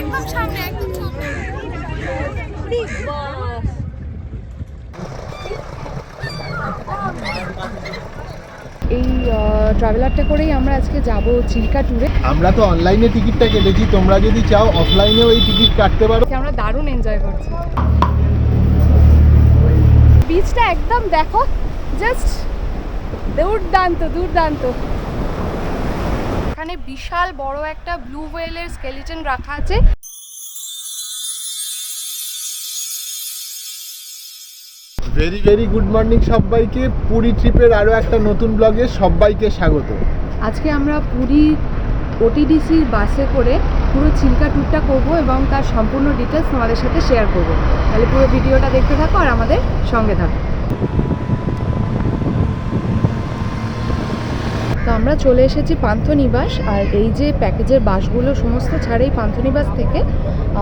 একদম সামনে একদম এই ট্রাভেলারটা করেই আমরা আজকে যাব চিল্কা ট্যুরে আমরা তো অনলাইনে টিকিটটা কেটেছি তোমরা যদি চাও অফলাইনেও এই টিকিট কাটতে পারো। আমরা দারুণ এনজয় করছি। বিচটা একদম দেখো জাস্ট দুর্দান্ত দুর্দান্ত। এখানে বিশাল বড় একটা ব্লু ওয়েলের স্কেলিটন রাখা আছে। ভেরি ভেরি গুড মর্নিং সবাইকে। পুরী ট্রিপের আরও একটা নতুন ব্লগে সবাইকে স্বাগত। আজকে আমরা পুরী ওটিডিসির বাসে করে পুরো চিল্কা ট্যুরটা করব এবং তার সম্পূর্ণ ডিটেলস তোমাদের সাথে শেয়ার করব। তাহলে পুরো ভিডিওটা দেখতে থাকো আর আমাদের সঙ্গে থাকো। আমরা চলে এসেছি পান্থনিবাস, আর এই যে প্যাকেজের বাসগুলো সমস্ত ছাড়েই পান্থনিবাস থেকে,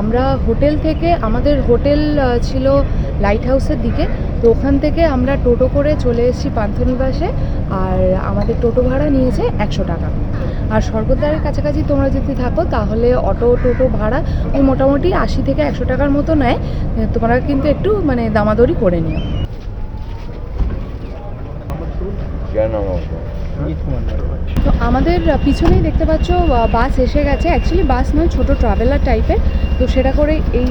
আমরা হোটেল থেকে, আমাদের হোটেল ছিল লাইট হাউসের দিকে, তো ওখান থেকে আমরা টোটো করে চলে এসেছি পান্থনিবাসে, আর আমাদের টোটো ভাড়া নিয়েছে একশো টাকা। আর স্বর্গদ্বারের কাছাকাছি তোমরা যদি থাকো, তাহলে অটো, টোটো ভাড়া ওই মোটামুটি আশি থেকে একশো টাকার মতো নেয়। তোমরা কিন্তু একটু মানে দামাদরি করে নিও। তো আমাদের পিছনেই দেখতে পাচ্ছ বাস এসে গেছে। অ্যাকচুয়ালি বাস নয়, ছোট ট্রাভেলার টাইপের তো সেটা করে এই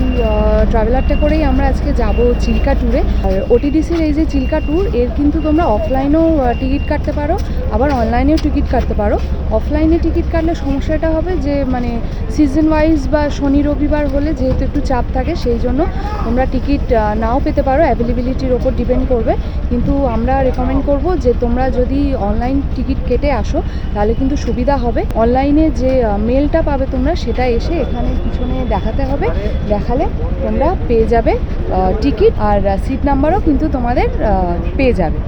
ট্রাভেলারটা করেই আমরা আজকে যাব চিল্কা ট্যুরে আর ওটিডিসির এই যে চিল্কা ট্যুর এর কিন্তু তোমরা অফলাইনেও টিকিট কাটতে পারো। আবার অনলাইনেও টিকিট কাটতে পারো। অফলাইনে টিকিট কাটলে সমস্যাটা হবে যে মানে সিজন ওয়াইজ বা শনি, রবিবার হলে যেহেতু একটু চাপ থাকে, সেই জন্য তোমরা টিকিট নাও পেতে পারো। অ্যাভেলেবিলিটির ওপর ডিপেন্ড করবে। কিন্তু আমরা রেকমেন্ড করব যে তোমরা যদি অনলাইন টিকিট কেটে আসো, তাহলে কিন্তু সুবিধা হবে। অনলাইনে যে মেলটা পাবে তোমরা, সেটা এসে এখানে পিছনে দেখাতে হবে। দেখালে তোমরা পেয়ে যাবে টিকিট আর সিট নাম্বারও কিন্তু তোমাদের পেয়ে যাবে।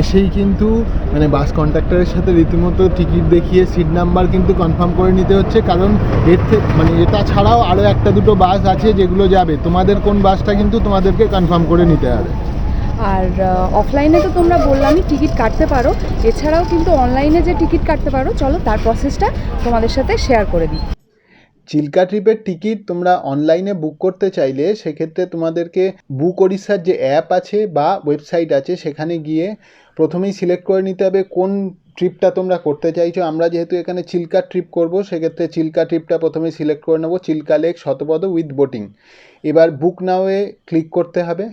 এসেই কিন্তু মানে বাস কন্ট্রাক্টরের সাথে রীতিমতো টিকিট দেখিয়ে সিট নাম্বার কিন্তু কনফার্ম করে নিতে হচ্ছে। কারণ এর মানে এটা ছাড়াও আরও একটা দুটো বাস আছে যেগুলো যাবে। তোমাদের কোন বাসটা কিন্তু তোমাদেরকে কনফার্ম করে নিতে হবে। আর অফলাইনে তো তোমরা বললামই টিকিট কাটতে পারো। এছাড়াও কিন্তু অনলাইনে যে টিকিট কাটতে পারো, চলো তার প্রসেসটা তোমাদের সাথে শেয়ার করে দিই। চিল্কা ট্রিপের টিকিট তোমরা অনলাইনে বুক করতে চাইলে, সেক্ষেত্রে তোমাদেরকে বুক ওড়িশার যে অ্যাপ আছে বা ওয়েবসাইট আছে, সেখানে গিয়ে প্রথমেই সিলেক্ট করে নিতে হবে কোন ট্রিপটা তোমরা করতে চাইছো। আমরা যেহেতু এখানে চিল্কা ট্রিপ করব, সেক্ষেত্রে চিল্কা ট্রিপটা প্রথমেই সিলেক্ট করে নেব। Chilika lake Satapada with boating এবার বুক নাওয়ে ক্লিক করতে হবে।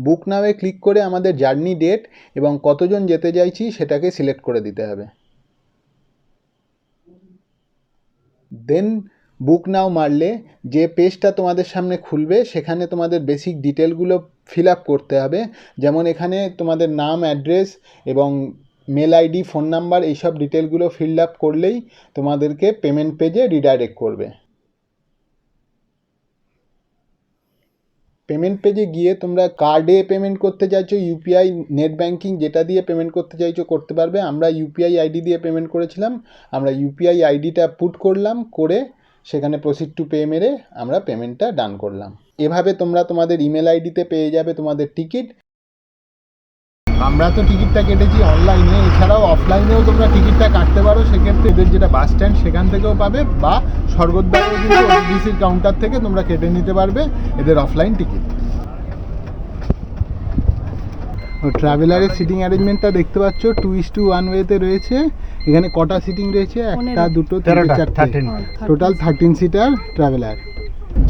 বুক নাওয়ে ক্লিক করে আমাদের জার্নি ডেট এবং কতজন যেতে চাইছি সেটাকে সিলেক্ট করে দিতে হবে। দেন বুক নাও মারলে যে পেজটা তোমাদের সামনে খুলবে সেখানে তোমাদের বেসিক ডিটেলগুলো ফিল আপ করতে হবে। যেমন এখানে তোমাদের নাম, অ্যাড্রেস এবং মেল আইডি, ফোন নাম্বার, এইসব ডিটেলগুলো ফিল আপ করলেই তোমাদেরকে পেমেন্ট পেজে রিডাইরেক্ট করবে। পেমেন্ট পেজে গিয়ে তোমরা কার্ডে পেমেন্ট করতে চাইছো ইউপিআই নেট ব্যাঙ্কিং যেটা দিয়ে পেমেন্ট করতে চাইছো করতে পারবে। আমরা ইউপিআই আইডি দিয়ে পেমেন্ট করেছিলাম। আমরা ইউপিআই আইডিটা পুট করলাম, করে সেখানে প্রসিড টু পে মেরে আমরা পেমেন্টটা ডান করলাম। এভাবে তোমরা তোমাদের ইমেল আইডিতে পেয়ে যাবে তোমাদের টিকিট আমরা তো টিকিটটা কেটেছি অনলাইনে এছাড়াও অফলাইনেও তোমরা টিকিটটা কাটতে পারো। সেক্ষেত্রে এদের যেটা বাস স্ট্যান্ড সেখান থেকেও পাবে বা স্বর্গদ্বারের কিন্তু ডিসির কাউন্টার থেকে তোমরা কেটে নিতে পারবে এদের অফলাইন টিকিট ট্রাভেলারের সিটিং অ্যারেঞ্জমেন্টটা দেখতে পাচ্ছ টু ইস টু ওয়ান ওয়েতে রয়েছে। এখানে কটা সিটিং রয়েছে? একটা। দুটো চারটে। টোটাল থার্টিন সিটার ট্রাভেলার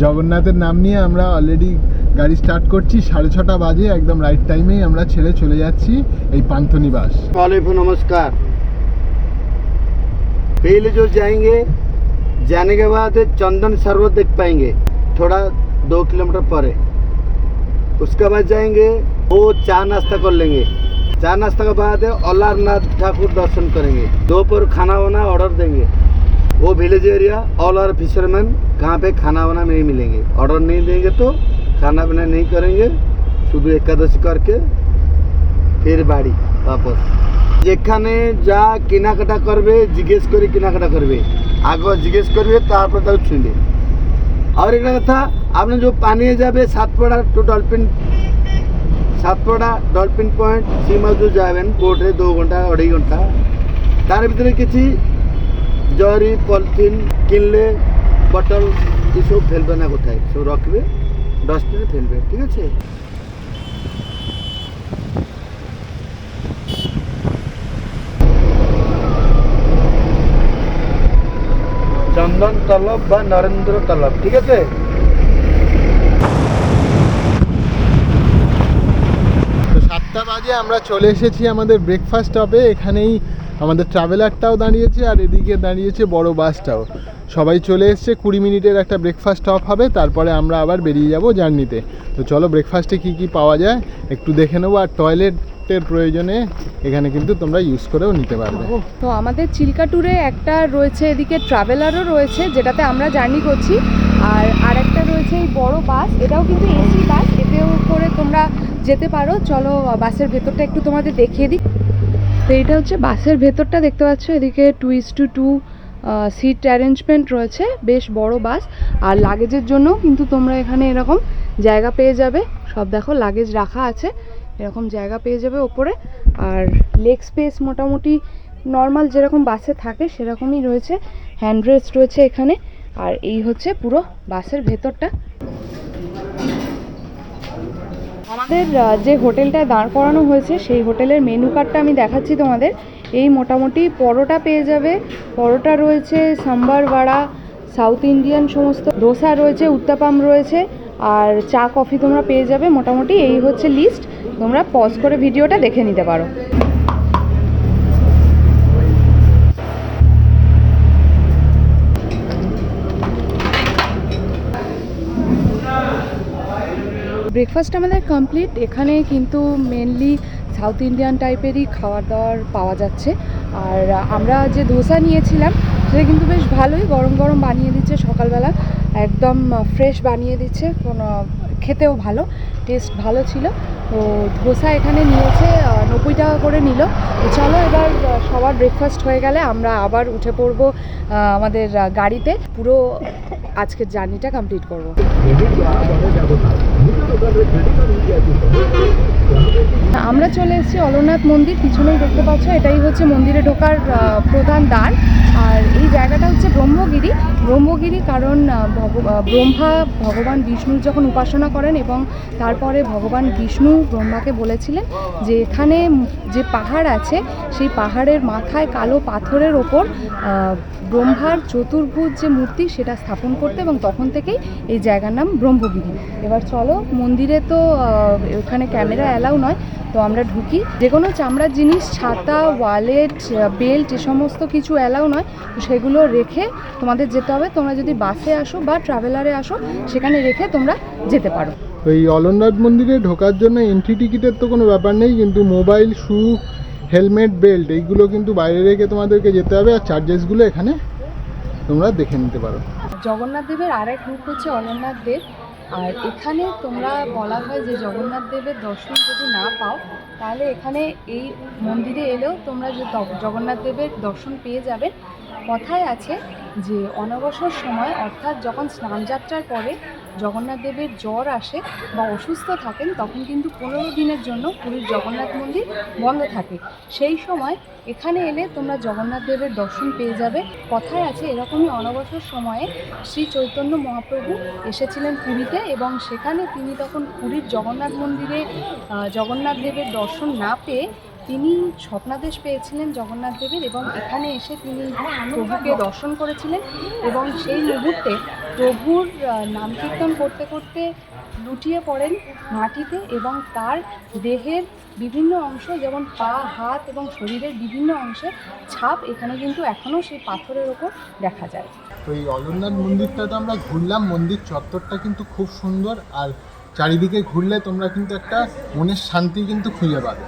জগন্নাথের নাম নিয়ে আমরা অলরেডি গাড়ি স্টার্ট করছি সাড়ে ছটা বাজে একদম রাইট টাইমেই আমরা ছেড়ে চলে যাচ্ছি এই পান্থনিবাস वालेकुम नमस्कार पहले जो जाएंगे जाने के बाद चंदन सरोवर देख पाएंगे थोड़ा दो किलोमीटर पर है उसके बाद जाएंगे वो चाय नाश्ता कर लेंगे चाय नाश्ता के बाद अलारनाथ ठाकुर दर्शन करेंगे दोपहर खाना वाना ऑर्डर देंगे वो village area all are fisherman कहाँ पे खाना वाना नहीं मिलेंगे ऑर्डर नहीं देंगे तो खाना पीना नहीं करेंगे शुद्ध एकादशी करके ফের বাড়ি বাপস যেখানে যা কেনাকাটা করবে জিজ্ঞেস করে কেনাকাটা করবে আগ জিজ্ঞেস করবে তারপর তাও ছুঁবে আর একটা কথা আপনি যে পানিয়ে যাবে Satpada to dolphin Satpada dolphin point সীমা যে যাবেন বোটে দু ঘন্টা অড়াই ঘন্টা তার ভিতরে কিছু জরি পলিথিন কিনলে বটল এসব ফেলবে না কোথায় সব রাখবে ডাস্টবিনে ফেলবে, ঠিক আছে? চন্দন তলব বা নরেন্দ্র তলব, ঠিক আছে? তো সাতটা বাজে, আমরা চলে এসেছি আমাদের ব্রেকফাস্ট স্টপে এখানেই আমাদের ট্রাভেলারটাও দাঁড়িয়েছে, আর এদিকে দাঁড়িয়েছে বড় বাসটাও সবাই চলে এসছে, কুড়ি মিনিটের একটা ব্রেকফাস্ট অফ হবে, তারপরে আমরা আবার বেরিয়ে যাব জার্নিতে। তো চলো ব্রেকফাস্টে কী কী পাওয়া যায়, একটু দেখে নেব, আর টয়লেটের প্রয়োজনে এখানে কিন্তু তোমরা ইউজ করেও নিতে পারবে। তো আমাদের চিল্কা ট্যুরে একটা রয়েছে, এদিকে ট্রাভেলারও রয়েছে, যেটাতে আমরা জার্নি করছি। আর আরেকটা রয়েছে এই বড় বাস এটাও কিন্তু এসি বাস এতেও করে তোমরা যেতে পারো। চলো বাসের ভেতরটা একটু তোমাদের দেখিয়ে দিই। তো এটা হচ্ছে বাসের ভেতরটা, দেখতে পাচ্ছ? এদিকে two is two two seat arrangement রয়েছে, বেশ বড় বাস আর লাগেজের জন্য কিন্তু তোমরা এখানে এরকম জায়গা পেয়ে যাবে। সব দেখো লাগেজ রাখা আছে, এরকম জায়গা পেয়ে যাবে ওপরে। আর লেগ স্পেস মোটামুটি নর্মাল যেরকম বাসে থাকে, সেরকমই রয়েছে। হ্যান্ড রেস্ট রয়েছে এখানে, আর এই হচ্ছে পুরো বাসের ভেতরটা। আমাদের যে হোটেলটায় দাঁড় করানো হয়েছে, সেই হোটেলের মেনু কার্ডটা আমি দেখাচ্ছি তোমাদের। এই মোটামুটি পরোটা পেয়ে যাবে। পরোটা রয়েছে সাম্বার বড়া, সাউথ ইন্ডিয়ান সমস্ত ডোসা রয়েছে, উত্তাপাম রয়েছে, আর চা, কফি তোমরা পেয়ে যাবে। মোটামুটি এই হচ্ছে লিস্ট তোমরা পজ করে ভিডিওটা দেখে নিতে পারো। ব্রেকফাস্ট আমাদের কমপ্লিট এখানে কিন্তু মেনলি সাউথ ইন্ডিয়ান টাইপেরই খাবার দাবার পাওয়া যাচ্ছে। আর আমরা যে ধোসা নিয়েছিলাম, সেটা কিন্তু বেশ ভালোই গরম গরম বানিয়ে দিচ্ছে সকালবেলা। একদম ফ্রেশ বানিয়ে দিচ্ছে, কোনো খেতেও ভালো, টেস্ট ভালো ছিল। তো ধোসা এখানে নিয়েছে নব্বই টাকা করে নিল। চলো এবার সবার ব্রেকফাস্ট হয়ে গেলে আমরা আবার উঠে পড়ব আমাদের গাড়িতে। পুরো আজকের জার্নিটা কমপ্লিট করব। আমরা চলে এসেছি অলনাথ মন্দির পিছনেই দেখতে পাচ্ছ এটাই হচ্ছে মন্দিরে ঢোকার প্রধান দ্বার। আর এই জায়গাটা হচ্ছে ব্রহ্মগিরি। ব্রহ্মগিরি কারণ ব্রহ্মা ভগবান বিষ্ণুর যখন উপাসনা করেন এবং তারপরে ভগবান বিষ্ণু ব্রহ্মাকে বলেছিলেন যে এখানে যে পাহাড় আছে, সেই পাহাড়ের মাথায় কালো পাথরের ওপর ব্রহ্মার চতুর্ভুজ যে মূর্তি সেটা স্থাপন করতে এবং তখন থেকেই এই জায়গার নাম ব্রহ্মগিরি। এবার চলো, মন্দিরে তো ওখানে ক্যামেরা অ্যালাউ নয়, তো আমরা ঢুকি। যে কোনো চামড়ার জিনিস, ছাতা, ওয়ালেট বেল্ট, এ সমস্ত কিছু অ্যালাউ নয়। তো সেগুলো রেখে তোমাদের যেতে হবে। তোমরা যদি বাসে আসো বা ট্রাভেলারে আসো সেখানে রেখে তোমরা যেতে পারো। ওই অলরনাথ মন্দিরে ঢোকার জন্য এন্ট্রি টিকিটের তো কোনো ব্যাপার নেই কিন্তু মোবাইল শু হেলমেট বেল্ট এইগুলো কিন্তু বাইরে রেখে তোমাদেরকে যেতে হবে আর চার্জেসগুলো এখানে তোমরা দেখে নিতে পারো। জগন্নাথ দেবের আরেক রূপ হচ্ছে অমরনাথ দেব। আর এখানে তোমরা বলা হয় যে জগন্নাথ দেবের দর্শন যদি না পাও তাহলে এখানে এই মন্দিরে এলেও তোমরা যে জগন্নাথ দেবের দর্শন পেয়ে যাবে। কথায় আছে যে অনবসর সময়, অর্থাৎ যখন স্নানযাত্রার পরে জগন্নাথ দেবের জ্বর আসে বা অসুস্থ থাকেন, তখন কিন্তু পনেরো দিনের জন্য পুরীর জগন্নাথ মন্দির বন্ধ থাকে। সেই সময় এখানে এলে তোমরা জগন্নাথ দেবের দর্শন পেয়ে যাবে। কথায় আছে, এরকমই অনবসর সময়ে শ্রী চৈতন্য মহাপ্রভু এসেছিলেন পুরীতে এবং সেখানে তিনি তখন পুরীর জগন্নাথ মন্দিরে জগন্নাথ দেবের দর্শন না পেয়ে তিনি স্বপ্নাদেশ পেয়েছিলেন জগন্নাথ দেবের এবং এখানে এসে তিনি প্রভুকে দর্শন করেছিলেন এবং সেই মুহূর্তে প্রভুর নাম কীর্তন করতে করতে লুটিয়ে পড়েন মাটিতে এবং তার দেহের বিভিন্ন অংশ যেমন পা, হাত এবং শরীরের বিভিন্ন অংশে ছাপ এখানে কিন্তু এখনও সেই পাথরের ওপর দেখা যায়। তো এই অলরনাথ মন্দিরটা তো আমরা ঘুরলাম, মন্দির চত্বরটা কিন্তু খুব সুন্দর আর চারিদিকে ঘুরলে তোমরা কিন্তু একটা মনের শান্তি কিন্তু খুঁজে পাবে।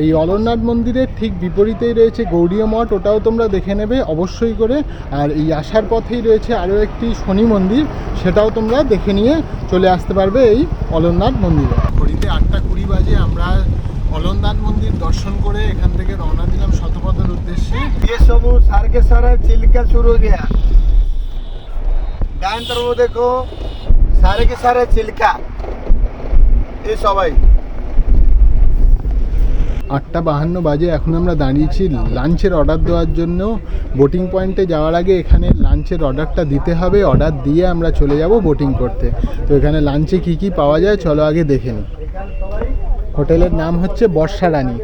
এই অলরনাথ মন্দিরের ঠিক বিপরীতেই রয়েছে গৌড়ীয় মঠ ওটাও তোমরা দেখে নেবে অবশ্যই করে আর এই আসার পথেই রয়েছে আরও একটি শনি মন্দির সেটাও তোমরা দেখে নিয়ে চলে আসতে পারবে এই অলরনাথ মন্দিরে ঘড়িতে আটটা কুড়ি বাজে আমরা অলরনাথ মন্দির দর্শন করে এখান থেকে রওনা দিলাম শতপথের উদ্দেশ্যে ये सब सारे के सारे चिल्का शुरू हो गया डाइन तरफ देखो सारे के सारे चिल्का ये सबाई আটটা বাহান্ন বাজে এখন আমরা দাঁড়িয়েছি লাঞ্চের অর্ডার দেওয়ার জন্য বোটিং পয়েন্টে যাওয়ার আগে এখানে লাঞ্চের অর্ডারটা দিতে হবে অর্ডার দিয়ে আমরা চলে যাব বোটিং করতে। তো এখানে লাঞ্চে কী কী পাওয়া যায় চলো আগে দেখে নিই হোটেলের নাম হচ্ছে বর্ষা রানী।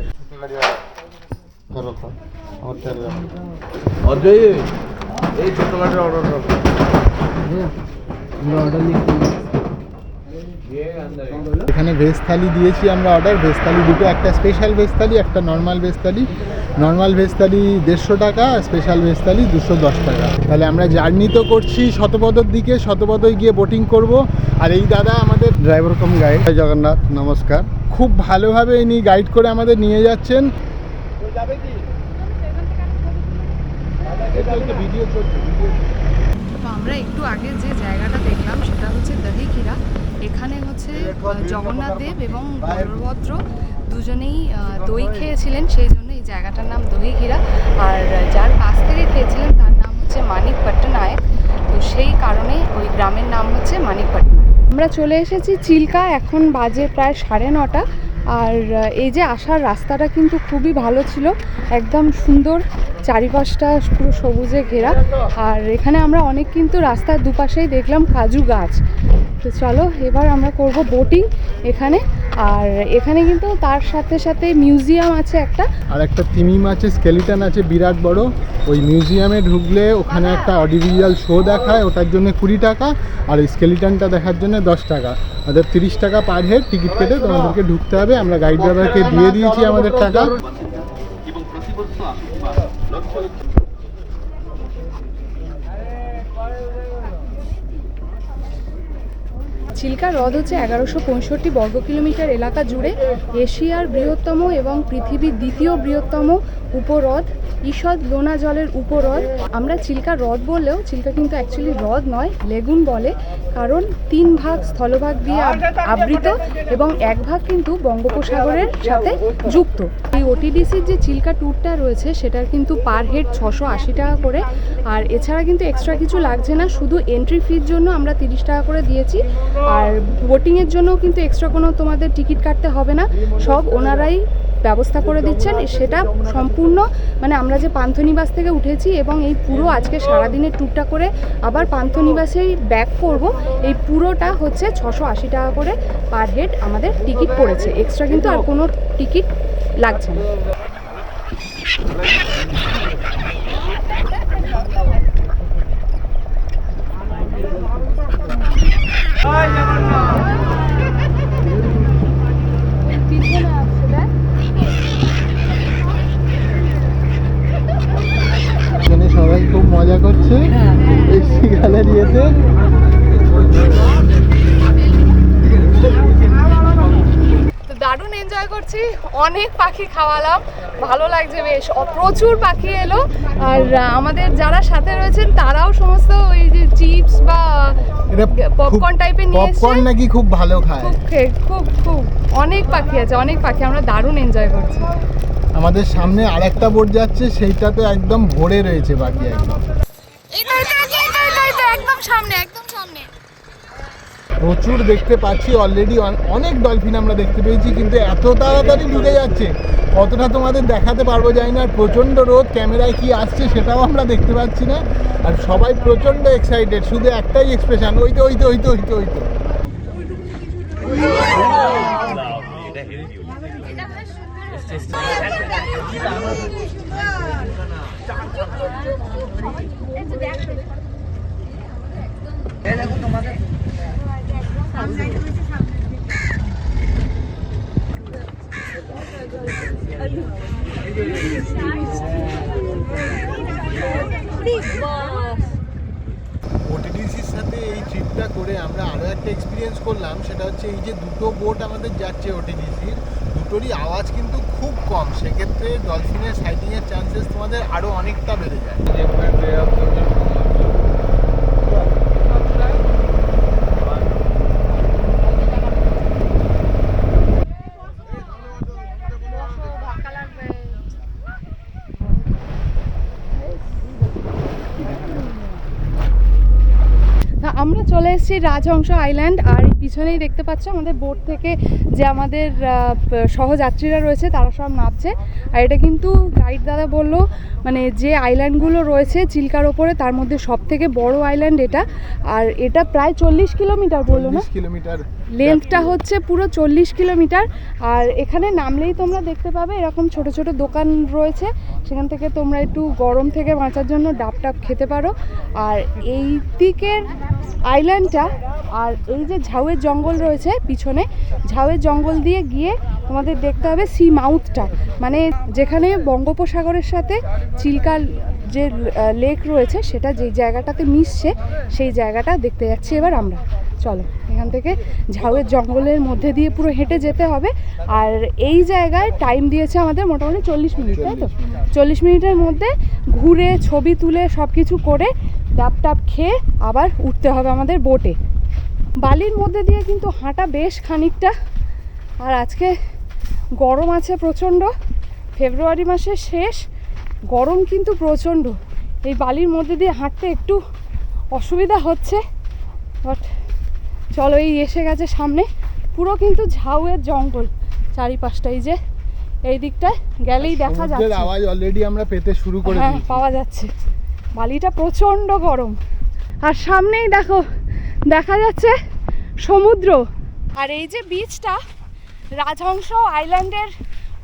এখানে ভেজ থালি দিয়েছি আমরা অর্ডার ভেজ থালি দুটো একটা স্পেশাল ভেজ থালি একটা normal veg thali normal veg thali দেড়শো টাকা স্পেশাল ভেজ থালি দুশো দশ টাকা। তাহলে আমরা জার্নি তো করছি শতপদর দিকে শতপদয় গিয়ে বোটিং করব। আর এই দাদা আমাদের ড্রাইভার কম গাইড জগন্নাথ নমস্কার। খুব ভালোভাবে ইনি গাইড করে আমাদের নিয়ে যাচ্ছেন। ভিডিও চলছে। তো আমরা একটু আগে যে জায়গাটা দেখলাম সেটা হচ্ছে দহিখিরা এখানে হচ্ছে জগন্নাথ দেব এবং বলভদ্র দুজনেই দই খেয়েছিলেন, সেই জন্য এই জায়গাটার নাম দহিখিরা আর যার কাছ থেকে খেয়েছিলেন তার নাম হচ্ছে মানিক পট্টনায়ক। তো সেই কারণে ওই গ্রামের নাম হচ্ছে মানিক পট্টনায়ক। আমরা চলে এসেছি চিল্কা, এখন বাজে প্রায় সাড়ে নটা। আর এই যে আসার রাস্তাটা কিন্তু খুবই ভালো ছিল, একদম সুন্দর চারিপাশটা পুরো সবুজে ঘেরা। আর এখানে আমরা অনেক কিন্তু রাস্তার দুপাশেই দেখলাম কাজু গাছ। তো চলো এবার আমরা করব বোটিং এখানে। আর এখানে কিন্তু তার সাথে সাথে মিউজিয়াম আছে একটা। আর একটা তিমিম আছে স্কেলিটন আছে বিরাট বড়। ওই মিউজিয়ামে ঢুকলে ওখানে একটা অডিভিজুয়াল শো দেখায় ওটার জন্য কুড়ি টাকা। আর ওই স্কেলিটনটা দেখার জন্য দশ টাকা। আমাদের তিরিশ টাকা পার হেড টিকিট কেটে তোমাদেরকে ঢুকতে হবে। আমরা গাইড ড্রাইভারকে দিয়ে দিয়েছি আমাদের টাকা। 会。চিল্কা হ্রদ হচ্ছে এগারোশো পঁয়ষট্টি বর্গ কিলোমিটার এলাকা জুড়ে এশিয়ার বৃহত্তম এবং পৃথিবীর দ্বিতীয় বৃহত্তম উপহ্রদ, ঈষৎ লোনা জলের উপহ্রদ। আমরা চিল্কা হ্রদ বললেও চিল্কা কিন্তু অ্যাকচুয়ালি হ্রদ নয়, লেগুন বলে, কারণ তিন ভাগ স্থলভাগ দিয়ে আবৃত এবং এক ভাগ কিন্তু বঙ্গোপসাগরের সাথে যুক্ত। এই ওটিডিসির যে চিল্কা ট্যুরটা রয়েছে, সেটার কিন্তু পার হেড ছশো আশি টাকা করে। আর এছাড়া কিন্তু এক্সট্রা কিছু লাগছে না, শুধু এন্ট্রি ফির জন্য আমরা তিরিশ টাকা করে দিয়েছি। আর বোটিংয়ের জন্যও কিন্তু এক্সট্রা কোনো তোমাদের টিকিট কাটতে হবে না। সব ওনারাই ব্যবস্থা করে দিচ্ছেন। সেটা সম্পূর্ণ মানে আমরা যে পান্থনিবাস থেকে উঠেছি এবং এই পুরো আজকে সারাদিনের ট্যুরটা করে আবার পান্থনিবাসেই ব্যাক করব, এই পুরোটা হচ্ছে ছশো আশি টাকা করে পার হেড আমাদের টিকিট পড়েছে। এক্সট্রা কিন্তু আর কোনো টিকিট লাগছে না পিছনে আসছে দেখ এখানে সবাই খুব মজা করছে। দারুণ এনজয় করছি। অনেক পাখি খাওয়ালাম। ভালো লাগছে বেশ। প্রচুর পাখি এলো। আর আমাদের যারা সাথে রয়েছেন, তারাও সমস্ত ওই যে চিপস বা পপকর্ন টাইপের নিয়ে এসছে পপকর্ন নাকি খুব ভালো খায়। খুব খুব খুব। অনেক পাখি আছে অনেক পাখি আমরা দারুণ এনজয় করছি। আমাদের সামনে আরেকটা বোট যাচ্ছে সেইটাতে একদম ভরে রয়েছে পাখি একদম। একদম সামনে একদম সামনে প্রচুর দেখতে পাচ্ছি অলরেডি অনেক ডলফিন আমরা দেখতে পেয়েছি কিন্তু এত তাড়াতাড়ি ঢুকে যাচ্ছে। কতটা তোমাদের দেখাতে পারব জানি না প্রচণ্ড রোদ ক্যামেরায় কি আসছে সেটাও আমরা দেখতে পাচ্ছি না। আর সবাই প্রচণ্ড এক্সাইটেড শুধু একটাই এক্সপ্রেশন ওই তো ওই তো ওই তো ওই তো ওই তো সাথে এই ট্রিপটা করে আমরা আরও একটা এক্সপিরিয়েন্স করলাম সেটা হচ্ছে এই যে দুটো বোট আমাদের যাচ্ছে ওটিডিসির দুটোরই আওয়াজ কিন্তু খুব কম সেক্ষেত্রে ডলফিনের সাইটিংয়ের চান্সেস তোমাদের আরও এসেছি রাজহংস আইল্যান্ড, আর পিছনেই দেখতে পাচ্ছ আমাদের বোট থেকে যে আমাদের সহযাত্রীরা রয়েছে, তারা সব নামছে। আর এটা কিন্তু গাইড দাদা বলল মানে যে আইল্যান্ডগুলো রয়েছে চিল্কার ওপরে, তার মধ্যে সব থেকে বড় আইল্যান্ড এটা। আর এটা প্রায় চল্লিশ কিলোমিটার বলল না? কিলোমিটার। লেন্থটা হচ্ছে পুরো চল্লিশ কিলোমিটার। আর এখানে নামলেই তোমরা দেখতে পাবে এরকম ছোট ছোট দোকান রয়েছে। সেখান থেকে তোমরা একটু গরম থেকে বাঁচার জন্য ডাব টাব খেতে পারো। আর এই দিকের আইল্যান্ডটা আর এই যে ঝাউয়ের জঙ্গল রয়েছে পিছনে, ঝাউয়ের জঙ্গল দিয়ে গিয়ে তোমাদের দেখতে হবে সি মাউথটা মানে যেখানে বঙ্গোপসাগরের সাথে চিল্কার যে লেক রয়েছে, সেটা যেই জায়গাটাতে মিশছে, সেই জায়গাটা দেখতে যাচ্ছি এবার আমরা। চলো। এখান থেকে ঝাউয়ের জঙ্গলের মধ্যে দিয়ে পুরো হেঁটে যেতে হবে। আর এই জায়গায় টাইম দিয়েছে আমাদের মোটামুটি চল্লিশ মিনিট তাই তো? চল্লিশ মিনিটের মধ্যে ঘুরে ছবি তুলে সব কিছু করে ডাব টাপ খেয়ে আবার উঠতে হবে আমাদের বোটে বালির মধ্যে দিয়ে কিন্তু হাঁটা বেশ খানিকটা। আর আজকে গরম আছে প্রচণ্ড। ফেব্রুয়ারি মাসের শেষ। গরম কিন্তু প্রচণ্ড। এই বালির মধ্যে দিয়ে হাঁটতে একটু অসুবিধা হচ্ছে। বাট চলো এই এসে গেছে সামনে। পুরো কিন্তু ঝাউয়ের জঙ্গল চারিপাশটা। এই যে এই দিকটায় গেলেই দেখা যাচ্ছে। আওয়াজ অলরেডি আমরা পেতে শুরু করে হ্যাঁ পাওয়া যাচ্ছে। বালিটা প্রচণ্ড গরম। আর সামনেই দেখো দেখা যাচ্ছে সমুদ্র। আর এই যে বিচটা রাজহংস আইল্যান্ডের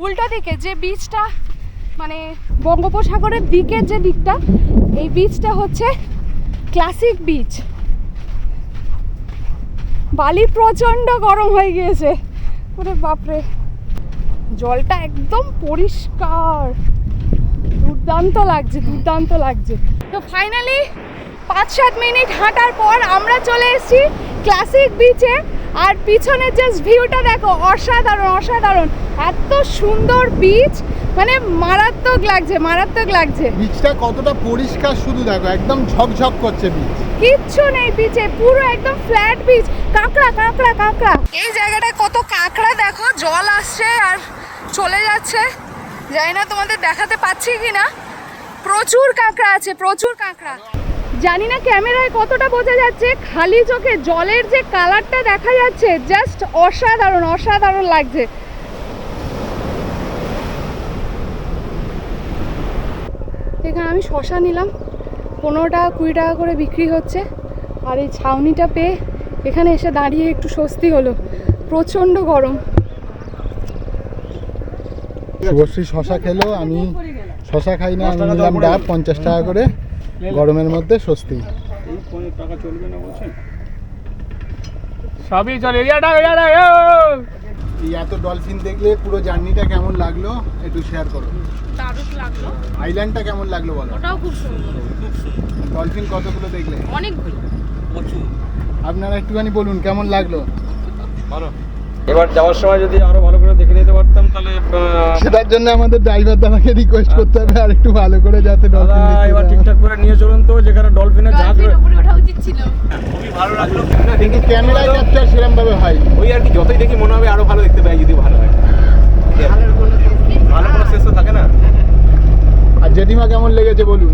উল্টো দিকে যে বিচটা মানে বঙ্গোপসাগরের দিকের যে দিকটা এই বিচটা হচ্ছে ক্লাসিক বিচ বালি প্রচণ্ড গরম হয়ে গিয়েছে। ওরে বাপরে। জলটা একদম পরিষ্কার। দুর্দান্ত লাগছে দুর্দান্ত লাগছে। তো ফাইনালি পাঁচ সাত মিনিট হাঁটার পর আমরা চলে এসেছি ক্লাসিক বিচে। আর পিছনের জাস্ট ভিউটা দেখো অসাধারণ অসাধারণ। এত সুন্দর বিচ মানে মারাত্মক লাগছে মারাত্মক লাগছে। বিচটা কতটা পরিষ্কার শুধু দেখো একদম ঝকঝক করছে বিচ কিচ্ছু নেই বিচে পুরো একদম ফ্ল্যাট বিচ কাঁকড়া কাঁকড়া কাঁকড়া। এই জায়গাটায় কত কাঁকড়া দেখো জল আসছে আর চলে যাচ্ছে। জানি না তোমাদের দেখাতে পাচ্ছি কি না প্রচুর কাঁকড়া আছে প্রচুর কাঁকড়া। জানি না ক্যামেরায় কতটা বোঝা যাচ্ছে, খালি চোখে জলের যে কালারটা দেখা যাচ্ছে জাস্ট অসাধারণ অসাধারণ লাগছে। এখানে আমি শশা নিলাম, পনেরো টাকা, কুড়ি টাকা করে বিক্রি হচ্ছে। আর এই ছাউনিটা পেয়ে এখানে এসে দাঁড়িয়ে একটু স্বস্তি হলো, প্রচণ্ড গরম। শশা খেলো, আমি শশা খাই না আমি নিলাম ডাব পঞ্চাশ টাকা করে গরমের মধ্যে স্বস্তি। সবই চলে এরিয়াটা এরিয়াটা এই এত ডলফিন দেখলে পুরো জার্নিটা কেমন লাগল? একটু শেয়ার করো। দারুণ লাগল। আইল্যান্ডটা কেমন লাগল বলো? ওটাও খুব সুন্দর। ডলফিন কতগুলো দেখলে? অনেকগুলো। আপনারা একটুখানি বলুন কেমন লাগল? এবার যাওয়ার সময় যদি আরও ভালো করে দেখে নিতে পারতাম তাহলে সেটার জন্য আমাদের ড্রাইভার দাদাকে রিকোয়েস্ট করতে হবে আর একটু ভালো করে যাতে দাদা ডলফিন এবার ঠিকঠাক করে নিয়ে চলুন তো যেখানে ডলফিনের ঝাঁক ওঠা উচিত ছিল। খুবই ভালো লাগল। কিন্তু ক্যামেরায় ক্যাপচার সেরকম ভাবে হয় ওই আর কি যতই দেখি মনে হবে আরও ভালো দেখতে পাই যদি ভালো হয়। ভালো কোনো শেষ থাকে না? আর জেঠিমা কেমন লেগেছে বলুন?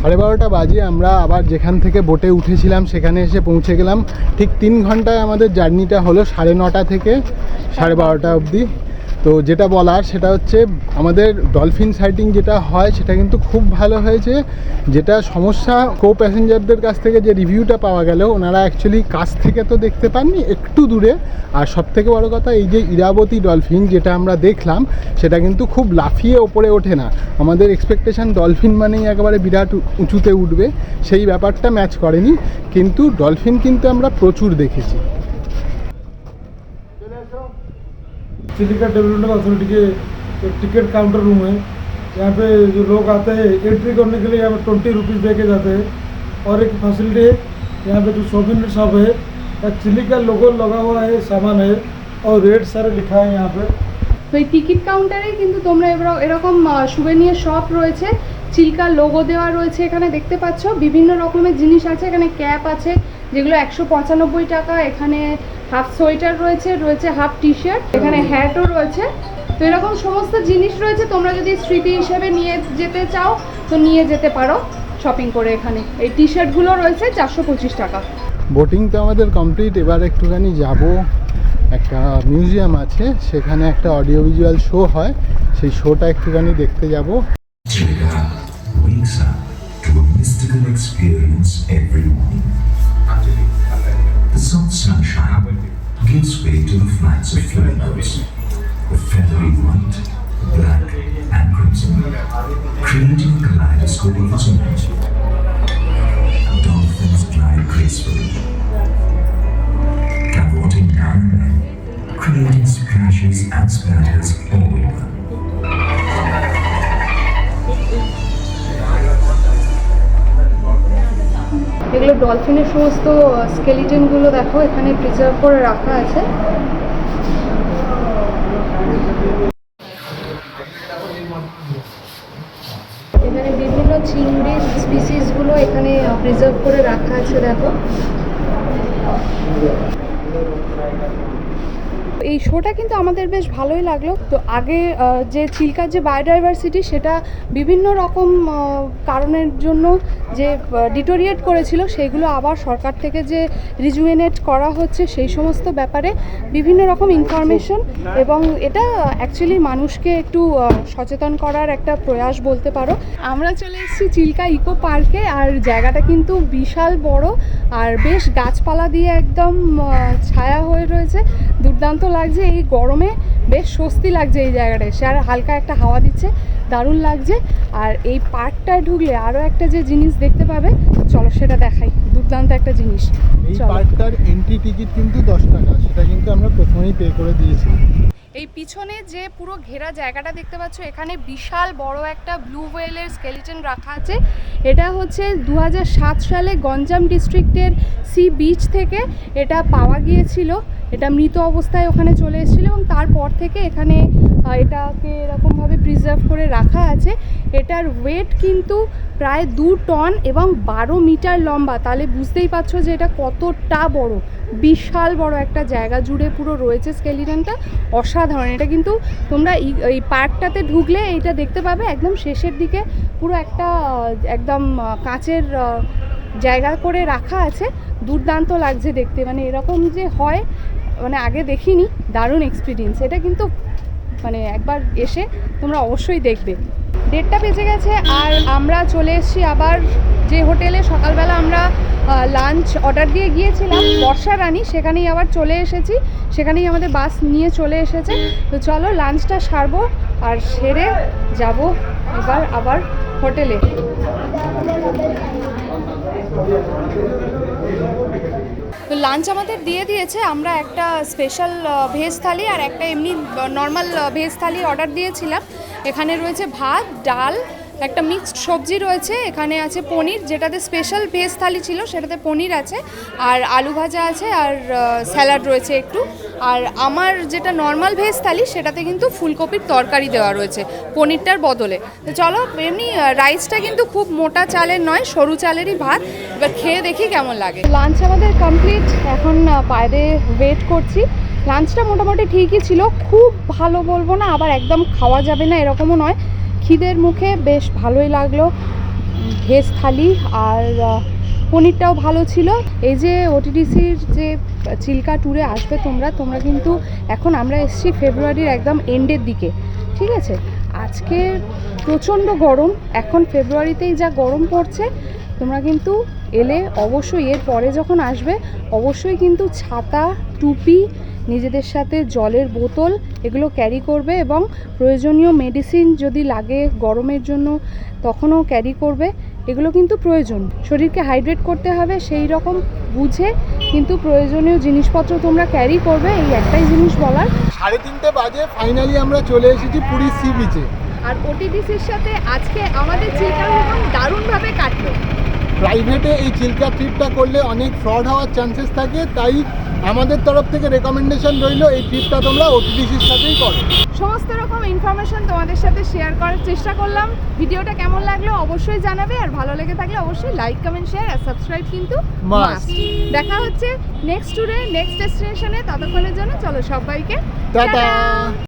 সাড়ে বারোটা বাজে আমরা আবার যেখান থেকে বোটে উঠেছিলাম, সেখানে এসে পৌঁছে গেলাম। ঠিক তিন ঘন্টায় আমাদের জার্নিটা হলো সাড়ে নটা থেকে সাড়ে বারোটা অবধি। তো যেটা বলার, সেটা হচ্ছে আমাদের ডলফিন সাইটিং যেটা হয়, সেটা কিন্তু খুব ভালো হয়েছে। যেটা সমস্যা কো প্যাসেঞ্জারদের কাছ থেকে যে রিভিউটা পাওয়া গেল, ওনারা অ্যাকচুয়ালি কাছ থেকে তো দেখতে পাননি, একটু দূরে। আর সব থেকে বড় কথা, এই যে ইরাবতী ডলফিন যেটা আমরা দেখলাম, সেটা কিন্তু খুব লাফিয়ে ওপরে ওঠে না। আমাদের এক্সপেকটেশন ডলফিন মানেই একেবারে বিরাট উঁচুতে উঠবে। সেই ব্যাপারটা ম্যাচ করেনি। কিন্তু ডলফিন কিন্তু আমরা প্রচুর দেখেছি। चिलिका डेवलपमेंट अथॉरिटी के एक टिकट काउंटर रूम है यहाँ पे जो लोग आते हैं एंट्री करने के लिए यहाँ पे ट्वेंटी रुपीज़ दे के जाते हैं और एक फैसिलिटी है यहाँ पे जो शॉपिंग शॉप है एक चिलिका लोगो लगा हुआ है सामान है और रेट सारे लिखा है यहाँ पे তো এই টিকিট কাউন্টারে কিন্তু তোমরা এবার এরকম সুভেনিয়ার শপ রয়েছে চিল্কার লোগো দেওয়া রয়েছে এখানে দেখতে পাচ্ছ বিভিন্ন রকমের জিনিস আছে এখানে ক্যাপ আছে যেগুলো একশো পঁচানব্বই টাকা এখানে হাফ সোয়েটার রয়েছে রয়েছে হাফ টি শার্ট এখানে হ্যাটও রয়েছে। তো এরকম সমস্ত জিনিস রয়েছে তোমরা যদি স্মৃতি হিসেবে নিয়ে যেতে চাও তো নিয়ে যেতে পারো শপিং করে এখানে। এই টি শার্টগুলো রয়েছে চারশো পঁচিশ টাকা। বোটিং তো আমাদের কমপ্লিট এবার একটুখানি যাব। একটা মিউজিয়াম আছে সেখানে একটা অডিও ভিজুয়াল শো হয় সেই শোটা একটুখানি দেখতে যাব। Experience every gives way to the flights of flamingos, the feathery white, black, and crimson, creating a kaleidoscope of its own. Dolphins glide gracefully, cavorting now and then, creating splashes and splatters all over. এগুলো ডলফিনের সমস্ত স্কেলিটনগুলো দেখো, এখানে preserve করে রাখা আছে। এখানে বিভিন্ন চিংড়ির স্পিসিসগুলো এখানে প্রিজার্ভ করে রাখা আছে, দেখো। এই শোটা কিন্তু আমাদের বেশ ভালোই লাগল। তো আগে যে চিল্কার যে বায়োডাইভার্সিটি সেটা বিভিন্ন রকম কারণের জন্য যে ডিটোরিয়েট করেছিল সেইগুলো আবার সরকার থেকে যে রিজুয়েনেট করা হচ্ছে সেই সমস্ত ব্যাপারে বিভিন্ন রকম ইনফরমেশন এবং এটা অ্যাকচুয়ালি মানুষকে একটু সচেতন করার একটা প্রয়াস বলতে পারো। আমরা চলে এসেছি চিল্কা ইকো পার্কে আর জায়গাটা কিন্তু বিশাল বড়, আর বেশ গাছপালা দিয়ে একদম ছায়া হয়ে রয়েছে। দুর্দান্ত লাগছে এই গরমে বেশ স্বস্তি লাগছে এই জায়গাটা এসে। আর হালকা একটা হাওয়া দিচ্ছে দারুণ লাগছে। আর এই পার্কটায় ঢুকলে আরও একটা যে জিনিস দেখতে পাবে চলো সেটা দেখাই। দুর্দান্ত একটা জিনিস। এই পার্কটার এন্ট্রি টিকিট কিন্তু দশ টাকা সেটা কিন্তু আমরা প্রথমেই পে করে দিয়েছি। এই পিছনে যে পুরো ঘেরা জায়গাটা দেখতে পাচ্ছ এখানে বিশাল বড় একটা ব্লু ওয়েলের স্কেলিটন রাখা আছে। এটা হচ্ছে দু হাজার সাত সালে গঞ্জাম ডিস্ট্রিক্টের সি বিচ থেকে এটা পাওয়া গিয়েছিল। এটা মৃত অবস্থায় ওখানে চলে এসেছিল এবং তারপর থেকে এখানে এটাকে এরকমভাবে প্রিজার্ভ করে রাখা আছে। এটার ওয়েট কিন্তু প্রায় দু টন এবং বারো মিটার লম্বা। তাহলে বুঝতেই পারছ যে এটা কতটা বড়। বিশাল বড় একটা জায়গা জুড়ে পুরো রয়েছে স্কেলিটনটা অসাধারণ। এটা কিন্তু তোমরা এই পার্কটাতে ঢুকলে এইটা দেখতে পাবে একদম শেষের দিকে পুরো একটা, একদম কাঁচের জায়গা করে রাখা আছে। দুর্দান্ত লাগছে দেখতে। মানে এরকম যে হয় মানে আগে দেখিনি, দারুণ এক্সপিরিয়েন্স এটা কিন্তু মানে একবার এসে তোমরা অবশ্যই দেখবে। ডেটটা বেজে গেছে আর আমরা চলে এসেছি আবার যে হোটেলে সকালবেলা আমরা লাঞ্চ অর্ডার দিয়ে গিয়েছিলাম, বর্ষা রানী, সেখানেই আবার চলে এসেছি। সেখানেই আমাদের বাস নিয়ে চলে এসেছে। তো চলো লাঞ্চটা সারবো আর সেরে যাব এবার আবার হোটেলে। তো লাঞ্চ আমাদের দিয়ে দিয়েছে, আমরা একটা স্পেশাল ভেজ থালি আর একটা এমনি নর্মাল ভেজ থালি অর্ডার দিয়েছিলাম। এখানে রয়েছে ভাত, ডাল একটা মিক্সড সবজি রয়েছে, এখানে আছে পনির, যেটাতে স্পেশাল ভেজ থালি ছিল, সেটাতে পনির আছে, আর আলু ভাজা আছে, আর স্যালাড রয়েছে একটু। আর আমার যেটা নর্মাল ভেজ থালি, সেটাতে কিন্তু ফুলকপির তরকারি দেওয়া রয়েছে, পনিরটার বদলে। তো চলো, এমনি রাইসটা কিন্তু খুব মোটা চালের নয়, সরু চালেরই ভাত, এবার খেয়ে দেখি কেমন লাগে। লাঞ্চ আমাদের কমপ্লিট এখন বাইরে ওয়েট করছি। লাঞ্চটা মোটামুটি ঠিকই ছিল, খুব ভালো বলব না, আবার একদম খাওয়া যাবে না, এরকমও নয়। খিদের মুখে বেশ ভালোই লাগল ভেজ থালি আর পনিরটাও ভালো ছিল। এই যে ওটিডিসির যে চিল্কা ট্যুরে আসবে তোমরা তোমরা কিন্তু এখন আমরা এসছি ফেব্রুয়ারির একদম এন্ডের দিকে, ঠিক আছে? আজকে প্রচণ্ড গরম, এখন ফেব্রুয়ারিতেই যা গরম পড়ছে তোমরা কিন্তু এলে অবশ্যই এর পরে যখন আসবে অবশ্যই কিন্তু ছাতা টুপি নিজেদের সাথে জলের বোতল এগুলো ক্যারি করবে এবং প্রয়োজনীয় মেডিসিন যদি লাগে গরমের জন্য তখনও ক্যারি করবে এগুলো কিন্তু প্রয়োজন। শরীরকে হাইড্রেট করতে হবে সেই রকম বুঝে কিন্তু প্রয়োজনীয় জিনিসপত্র তোমরা ক্যারি করবে এই একটাই জিনিস বলার। সাড়ে তিনটে বাজে ফাইনালি আমরা চলে এসেছি পুরী সি বিচে আর ওটিডিসির সাথে আজকে আমাদের ভ্রমণ দারুণভাবে কাটলো। প্রাইভেটে এই চিল্কা ট্রিপটা করলে অনেক ফ্রড হওয়ার চান্সেস থাকে তাই আমাদের তরফ থেকে রেকমেন্ডেশন রইল এই ট্রিপটা তোমরা ওটিডিসির সাথেই করো। সমস্ত রকম ইনফরমেশন তোমাদের সাথে শেয়ার করার চেষ্টা করলাম। ভিডিওটা কেমন লাগল অবশ্যই জানাবে আর ভালো লেগে থাকলে অবশ্যই লাইক কমেন্ট শেয়ার আর সাবস্ক্রাইব কিন্তু. দেখা হচ্ছে নেক্সট ট্যুরে নেক্সট ডেস্টিনেশনে ততক্ষণের জন্য চলো সবাইকে। টাটা